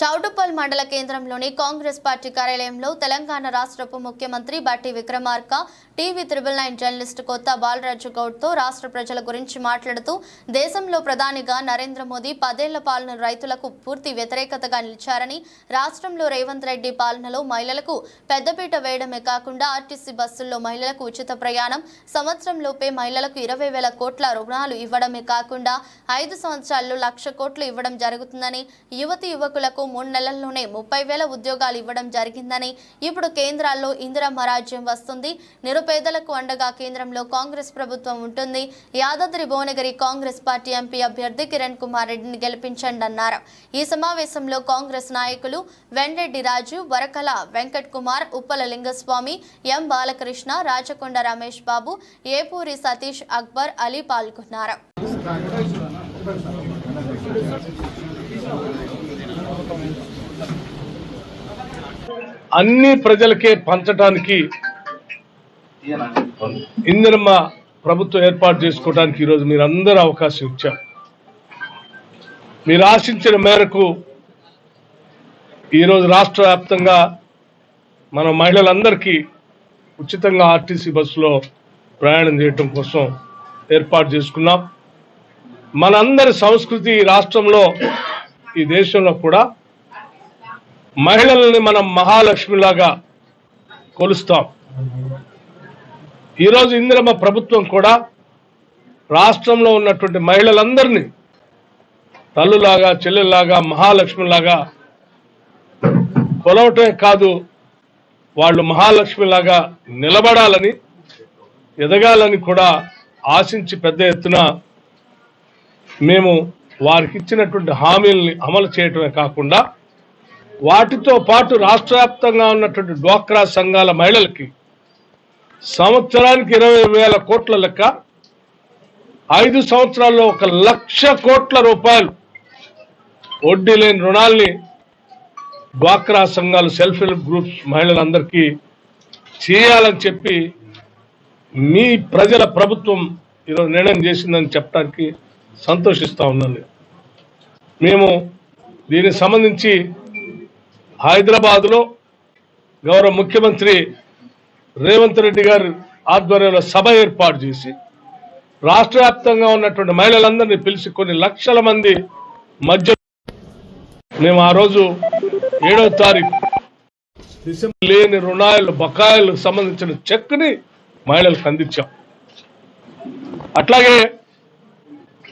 చౌటుపల్ మండల కేంద్రంలోని కాంగ్రెస్ పార్టీ కార్యాలయంలో తెలంగాణ రాష్ట్ర ఉప ముఖ్యమంత్రి Bhatti Vikramarka TV triple nine journalist కొత్త బాలరాజు గౌడ్తో రాష్ట్ర ప్రజల గురించి మాట్లాడుతూ దేశంలో ప్రధానిగా నరేంద్ర మోదీ పదేళ్ళ పాలన రైతులకు పూర్తి వ్యతిరేకతగా నిలిచారని రాష్ట్రంలో రేవంత్ రెడ్డి పాలనలో మహిళలకు పెద్దపీట వేయడమే కాకుండా ఆర్టీసీ బస్సుల్లో మహిళలకు ఉచిత ప్రయాణం సంవత్సరంలోపే మహిళలకు ఇరవై వేల కోట్ల రుణాలు ఇవ్వడమే కాకుండా ఐదు సంవత్సరాల్లో లక్ష కోట్లు ఇవ్వడం జరుగుతుందని యువతి యువకులకు మూడు నెలల్లోనే ముప్పై వేల ఉద్యోగాలు ఇవ్వడం జరిగిందని ఇప్పుడు కేంద్రాల్లో ఇందిరమ్మ రాజ్యం వస్తుంది. నిరుపేదలకు అండగా కేంద్రంలో కాంగ్రెస్ ప్రభుత్వం ఉంటుంది. యాదాద్రి భువనగిరి కాంగ్రెస్ పార్టీ ఎంపీ అభ్యర్థి కిరణ్ కుమార్ రెడ్డిని గెలిపించండి అన్నారు. ఈ సమావేశంలో కాంగ్రెస్ నాయకులు వెంరెడ్డి రాజు వరకల వెంకట్ కుమార్ ఉప్పల లింగస్వామి ఎం బాలకృష్ణ రాచకొండ రమేష్ బాబు ఏపూరి సతీష్ అక్బర్ అలీ పాల్గొన్నారు. అన్ని ప్రజలకే పంచడానికి ఇందిరమ్మ ప్రభుత్వం ఏర్పాటు చేసుకోవడానికి ఈరోజు మీరు అందరూ అవకాశం ఇచ్చారు. మీరు ఆశించిన మేరకు ఈరోజు రాష్ట్ర వ్యాప్తంగా మన మహిళలందరికీ ఉచితంగా ఆర్టీసీ బస్సులో ప్రయాణం చేయటం కోసం ఏర్పాటు చేసుకున్నాం. మనందరి సంస్కృతి రాష్ట్రంలో ఈ దేశంలో కూడా మహిళల్ని మనం మహాలక్ష్మిలాగా కొలుస్తాం. ఈరోజు ఇందిరమ్మ ప్రభుత్వం కూడా రాష్ట్రంలో ఉన్నటువంటి మహిళలందరినీ తల్లులాగా చెల్లెల్లాగా మహాలక్ష్మిలాగా కొలవటమే కాదు వాళ్ళు మహాలక్ష్మిలాగా నిలబడాలని ఎదగాలని కూడా ఆశించి పెద్ద ఎత్తున మేము వారికి ఇచ్చినటువంటి హామీల్ని అమలు చేయటమే కాకుండా వాటితో పాటు రాష్ట్ర వ్యాప్తంగా ఉన్నటువంటి డ్వాక్రా సంఘాల మహిళలకి సంవత్సరానికి ఇరవై వేల కోట్ల లెక్క ఐదు సంవత్సరాల్లో ఒక లక్ష కోట్ల రూపాయలు వడ్డీ లేని రుణాల్ని డ్వాక్రా సంఘాలు సెల్ఫ్ హెల్ప్ గ్రూప్స్ మహిళలందరికీ చేయాలని చెప్పి మీ ప్రజల ప్రభుత్వం ఈరోజు నిర్ణయం చేసిందని చెప్పడానికి సంతోషిస్తా ఉన్నాను. మేము దీనికి సంబంధించి హైదరాబాద్లో గౌరవ ముఖ్యమంత్రి రేవంత్ రెడ్డి గారి ఆధ్వర్యంలో సభ ఏర్పాటు చేసి రాష్ట్ర వ్యాప్తంగా ఉన్నటువంటి మహిళలందరినీ పిలిచి కొన్ని లక్షల మంది మధ్య మేము ఆ రోజు ఏడవ తారీఖు డిసెంబర్ లేని రుణాలు బకాయిలకు సంబంధించిన చెక్ని మహిళలకు అందించాం. అట్లాగే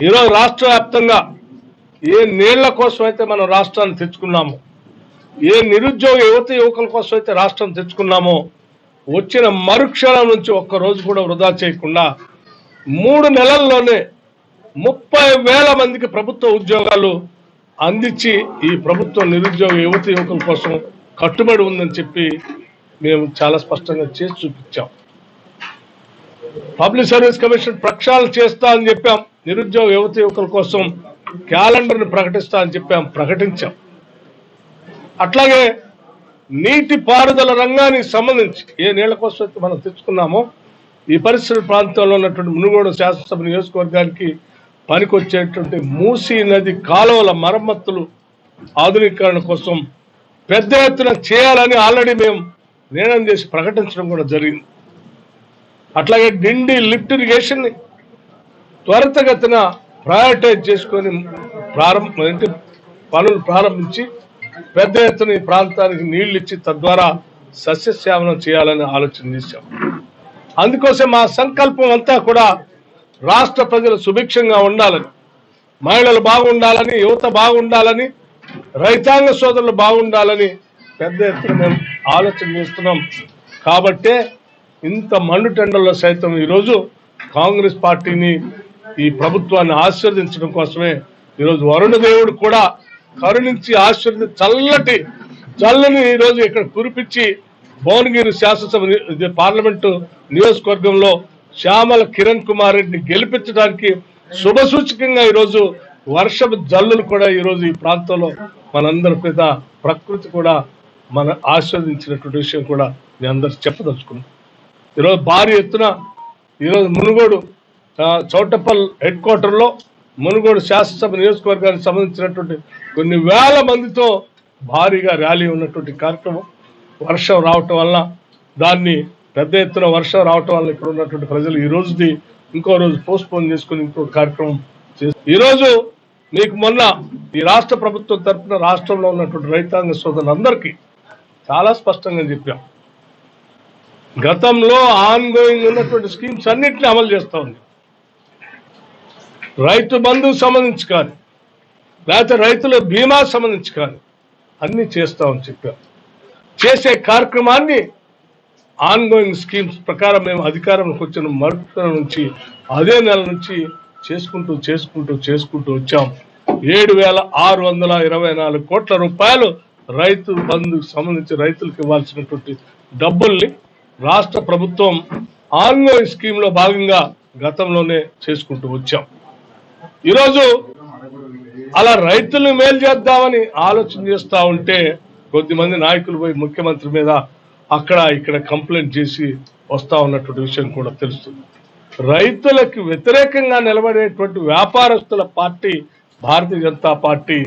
ఈరోజు రాష్ట్ర వ్యాప్తంగా ఏ నీళ్ళ కోసం అయితే మనం రాష్ట్రాన్ని తెచ్చుకున్నామో ఏ నిరుద్యోగ యువత యువకుల కోసం అయితే రాష్ట్రం తెచ్చుకున్నామో వచ్చిన మరుక్షణం నుంచి ఒక్క రోజు కూడా వృధా చేయకుండా మూడు నెలల్లోనే ముప్పై వేల మందికి ప్రభుత్వ ఉద్యోగాలు అందించి ఈ ప్రభుత్వం నిరుద్యోగ యువత యువకుల కోసం కట్టుబడి ఉందని చెప్పి మేము చాలా స్పష్టంగా చేసి చూపించాం. పబ్లిక్ సర్వీస్ కమిషన్ ప్రక్షాళన చేస్తా అని చెప్పాం. నిరుద్యోగ యువత యువకుల కోసం క్యాలెండర్ని ప్రకటిస్తా అని చెప్పాం ప్రకటించాం. అట్లాగే నీటి పారుదల రంగానికి సంబంధించి ఏ నీళ్ళ కోసం అయితే మనం తెచ్చుకున్నామో ఈ పరిసర ప్రాంతంలో ఉన్నటువంటి మునుగోడు శాసనసభ నియోజకవర్గానికి పనికొచ్చేటువంటి మూసీ నది కాలువల మరమ్మతులు ఆధునీకరణ కోసం పెద్ద ఎత్తున చేయాలని ఆల్రెడీ మేము నిర్ణయం చేసి ప్రకటించడం కూడా జరిగింది. అట్లాగే డిండి లిఫ్ట్ ఇరిగేషన్ని త్వరితగతిన ప్రయారిటైజ్ చేసుకొని ప్రారంభ అంటే పనులు ప్రారంభించి పెద్ద ఎత్తున ఈ ప్రాంతానికి నీళ్ళు ఇచ్చి తద్వారా సస్యశ్యామలం చేయాలని ఆలోచన చేశాం. అందుకోసం మా సంకల్పం అంతా కూడా రాష్ట్ర ప్రజలు సుభిక్షంగా ఉండాలని మహిళలు బాగుండాలని యువత బాగుండాలని రైతాంగ సోదరులు బాగుండాలని పెద్ద ఎత్తున మేము ఆలోచన చేస్తున్నాం. కాబట్టే ఇంత మండుటెండల్లో సైతం ఈరోజు కాంగ్రెస్ పార్టీని ఈ ప్రభుత్వాన్ని ఆశీర్వదించడం కోసమే ఈరోజు వరుణ దేవుడు కూడా కరుణించి ఆశీర్వది చల్లటి చల్లని ఈరోజు ఇక్కడ కురిపించి భువనగిరి శాసనసభ ని- పార్లమెంటు నియోజకవర్గంలో శ్యామల కిరణ్ కుమార్ రెడ్డిని గెలిపించడానికి శుభ సూచకంగా ఈరోజు వర్షపు జల్లులు కూడా ఈరోజు ఈ ప్రాంతంలో మనందరి మీద ప్రకృతి కూడా మన ఆస్వాదించినటువంటి విషయం కూడా మీ అందరు చెప్పదలుచుకున్నాం. ఈరోజు భారీ ఎత్తున ఈరోజు మునుగోడు చౌటప్పల్ హెడ్ క్వార్టర్లో మునుగోడు శాసనసభ నియోజకవర్గానికి సంబంధించినటువంటి కొన్ని వేల మందితో భారీగా ర్యాలీ ఉన్నటువంటి కార్యక్రమం. వర్షం రావటం వల్ల దాన్ని పెద్ద ఎత్తున వర్షం రావటం వల్ల ఇక్కడ ఉన్నటువంటి ప్రజలు ఈ రోజుది ఇంకో రోజు పోస్ట్ పోన్ చేసుకుని ఇంకో కార్యక్రమం చేస్తారు ఈరోజు మీకు మొన్న ఈ రాష్ట్ర ప్రభుత్వం తరఫున రాష్ట్రంలో ఉన్నటువంటి రైతాంగ సోదరులందరికీ చాలా స్పష్టంగా చెప్పాం. గతంలో ఆన్ గోయింగ్ ఉన్నటువంటి స్కీమ్స్ అన్నింటినీ అమలు చేస్తా ఉంది. రైతు బంధుకు సంబంధించి కానీ లేకపోతే రైతుల బీమా సంబంధించి కానీ అన్ని చేస్తామని చెప్పారు. చేసే కార్యక్రమాన్ని ఆన్గోయింగ్ స్కీమ్స్ ప్రకారం మేము అధికారంలోకి వచ్చిన మరుపుల నుంచి అదే నెల నుంచి చేసుకుంటూ చేసుకుంటూ చేసుకుంటూ వచ్చాం. ఏడు వేల ఆరు వందల ఇరవై నాలుగు కోట్ల రూపాయలు రైతు బంధుకు సంబంధించి రైతులకు ఇవ్వాల్సినటువంటి డబ్బుల్ని రాష్ట్ర ప్రభుత్వం ఆన్లైన్ స్కీమ్లో భాగంగా గతంలోనే చేసుకుంటూ వచ్చాం. ఈరోజు అలా రైతులను మేలు చేద్దామని ఆలోచన చేస్తా ఉంటే కొద్దిమంది నాయకులు పోయి ముఖ్యమంత్రి మీద అక్కడ ఇక్కడ కంప్లైంట్ చేసి వస్తా ఉన్నటువంటి విషయం కూడా తెలుస్తుంది. రైతులకు వ్యతిరేకంగా నిలబడేటువంటి వ్యాపారస్తుల పార్టీ భారతీయ జనతా పార్టీ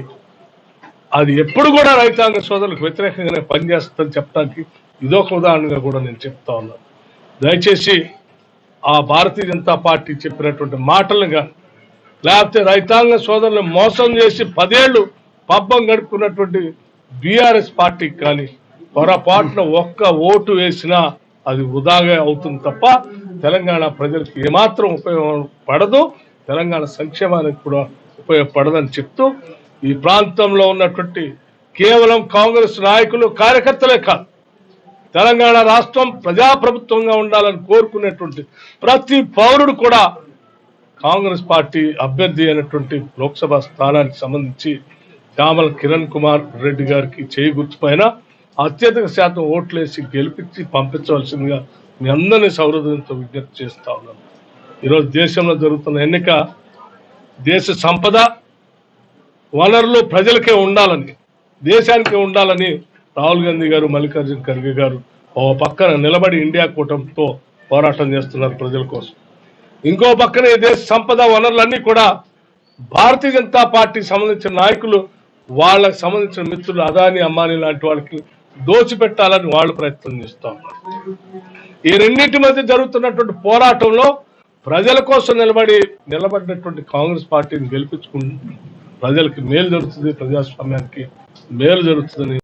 అది ఎప్పుడు కూడా రైతాంగ సోదరులకు వ్యతిరేకంగానే పనిచేస్తుందని చెప్పడానికి ఇదొక ఉదాహరణగా కూడా నేను చెప్తా ఉన్నాను. దయచేసి ఆ భారతీయ జనతా పార్టీ చెప్పినటువంటి మాటలను కానీ లేకపోతే రైతాంగ సోదరులు మోసం చేసి పదేళ్ళు పబ్బం గడుపుకున్నటువంటి బీఆర్ఎస్ పార్టీకి కానీ పొరపాటున ఒక్క ఓటు వేసినా అది వృధాగా అవుతుంది తప్ప తెలంగాణ ప్రజలకు ఏమాత్రం ఉపయోగపడదు తెలంగాణ సంక్షేమానికి కూడా ఉపయోగపడదని చెప్తూ ఈ ప్రాంతంలో ఉన్నటువంటి కేవలం కాంగ్రెస్ నాయకులు కార్యకర్తలే కాదు తెలంగాణ రాష్ట్రం ప్రజాప్రభుత్వంగా ఉండాలని కోరుకునేటువంటి ప్రతి పౌరుడు కూడా కాంగ్రెస్ పార్టీ అభ్యర్థి అయినటువంటి లోక్సభ స్థానానికి సంబంధించి చామల కిరణ్ కుమార్ రెడ్డి గారికి చేయిగుర్చిపోయిన అత్యధిక శాతం ఓట్లేసి గెలిపించి పంపించవలసిందిగా మీ అందరినీ సౌహృదయంతో విజ్ఞప్తి చేస్తా ఉన్నాను. ఈరోజు దేశంలో జరుగుతున్న ఎన్నిక దేశ సంపద వనరులు ప్రజలకే ఉండాలని దేశానికే ఉండాలని రాహుల్ గాంధీ గారు మల్లికార్జున ఖర్గే గారు ఓ పక్కన నిలబడి ఇండియా కూటమితో పోరాటం చేస్తున్నారు ప్రజల కోసం. ఇంకో పక్కన ఈ దేశ సంపద వనరులన్నీ కూడా భారతీయ జనతా పార్టీ సంబంధించిన నాయకులు వాళ్ళకి సంబంధించిన మిత్రులు అదాని అమ్మాని లాంటి వాళ్ళకి దోచిపెట్టాలని వాళ్ళు ప్రయత్నం చేస్తాం ఈ రెండింటి మధ్య జరుగుతున్నటువంటి పోరాటంలో ప్రజల కోసం నిలబడి నిలబడినటువంటి కాంగ్రెస్ పార్టీని గెలిపించుకుంటూ ప్రజలకు మేలు జరుగుతుంది ప్రజాస్వామ్యానికి మేలు జరుగుతుందని